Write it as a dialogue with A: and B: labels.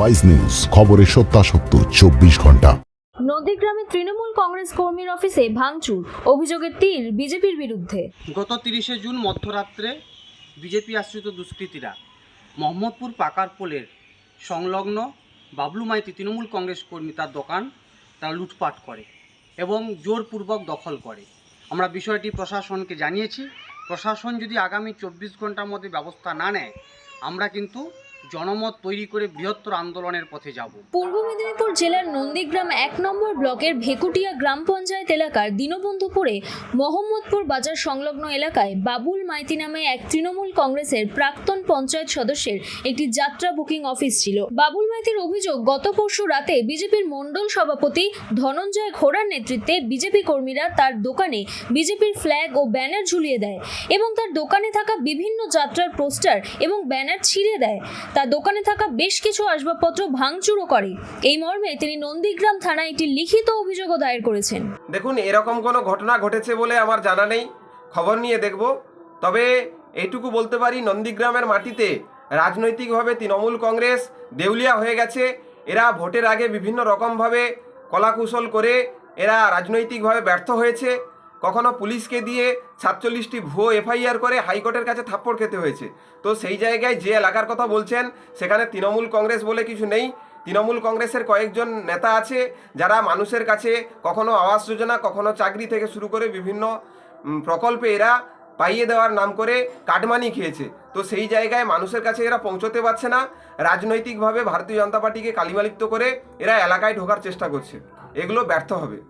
A: Wise news খবরের সত্যাসত্য চব্বিশ ঘণ্টা।
B: নন্দীগ্রামে তৃণমূল কংগ্রেস কর্মীর অফিসে ভাঙচুর অভিযোগের তীর বিজেপির বিরুদ্ধে।
C: গত তিরিশে জুন মধ্যরাত্রে বিজেপি আশ্রিত দুষ্কৃতীরা মোহাম্মদপুর পাকার পোলের সংলগ্ন বাবলু মাইতি তৃণমূল কংগ্রেস কর্মী তার দোকান তারা লুটপাট করে এবং জোরপূর্বক দখল করে। আমরা বিষয়টি প্রশাসনকে জানিয়েছি। প্রশাসন যদি আগামী চব্বিশ ঘণ্টার মধ্যে ব্যবস্থা না নেয় আমরা কিন্তু জনমত তৈরি করে বৃহত্তর আন্দোলনের পথে যাব।
B: পূর্ব মেদিনীপুর জেলার নন্দীগ্রাম এক নম্বর ব্লকের ভেকুটিয়া গ্রাম পঞ্চায়েত এলাকার দীনবন্ধুপুরে মোহাম্মদপুর বাজার সংলগ্ন এলাকায় বাবুল মাইতি নামে এক তৃণমূল কংগ্রেসের প্রাক্তন পঞ্চায়েত সদস্যের একটি যাত্রা বুকিং অফিস ছিল। বাবুল মাইতির অভিযোগ, গত পরশু রাতে বিজেপির মণ্ডল সভাপতি ধনঞ্জয় ঘোড়ার নেতৃত্বে বিজেপি কর্মীরা তার দোকানে বিজেপির ফ্ল্যাগ ও ব্যানার ঝুলিয়ে দেয় এবং তার দোকানে থাকা বিভিন্ন যাত্রার পোস্টার এবং ব্যানার ছিঁড়ে দেয়। তার দোকানে থাকা বেশ কিছু আসবাবপত্র ভাঙচুরও করে। এই মর্মে তিনি নন্দীগ্রাম থানায় একটি লিখিত অভিযোগও দায়ের করেছেন।
D: দেখুন, এরকম কোনো ঘটনা ঘটেছে বলে আমার জানা নেই। খবর নিয়ে দেখব। তবে এইটুকু বলতে পারি, নন্দীগ্রামের মাটিতে রাজনৈতিকভাবে তৃণমূল কংগ্রেস দেউলিয়া হয়ে গেছে। এরা ভোটের আগে বিভিন্ন রকমভাবে কলাকুশল করে এরা রাজনৈতিকভাবে ব্যর্থ হয়েছে। কখনো পুলিশকে দিয়ে সাতচল্লিশটি ভুয়ো এফআইআর করে হাইকোর্টের কাছে থাপ্পড় খেতে হয়েছে। তো সেই জায়গায় যে এলাকার কথা বলছেন, সেখানে তৃণমূল কংগ্রেস বলে কিছু নেই। তৃণমূল কংগ্রেসের কয়েকজন নেতা আছে, যারা মানুষের কাছে কখনো আবাস যোজনা, কখনো চাকরি থেকে শুরু করে বিভিন্ন প্রকল্পে এরা পাইয়ে দেওয়ার নাম করে কাটমানি খেয়েছে। তো সেই জায়গায় মানুষের কাছে এরা পৌঁছতে পারছে না। রাজনৈতিকভাবে ভারতীয় জনতা পার্টিকে কালিমালিপ্ত করে এরা এলাকায় ঢোকার চেষ্টা করছে। এগুলো ব্যর্থ হবে।